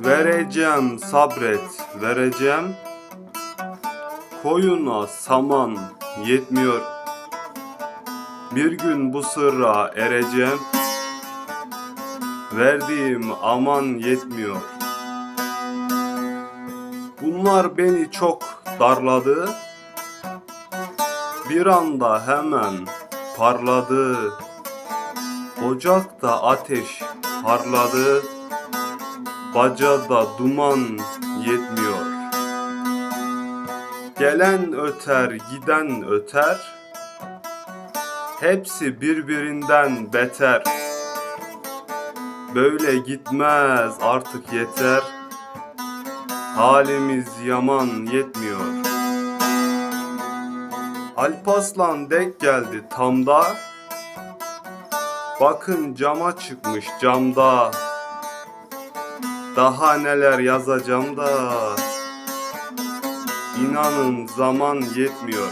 Vereceğim sabret. Vereceğim. Koyuna saman yetmiyor. Bir gün bu sırra ereceğim. Verdiğim aman yetmiyor. Bunlar beni çok darladı. Bir anda hemen parladı. Ocakta ateş parladı Bacada duman yetmiyor. Gelen öter giden öter. Hepsi birbirinden beter. Böyle gitmez artık yeter. Halimiz yaman yetmiyor. Alpaslan denk geldi tamda Bakın cama çıkmış camda Daha neler yazacağım da İnanın zaman yetmiyor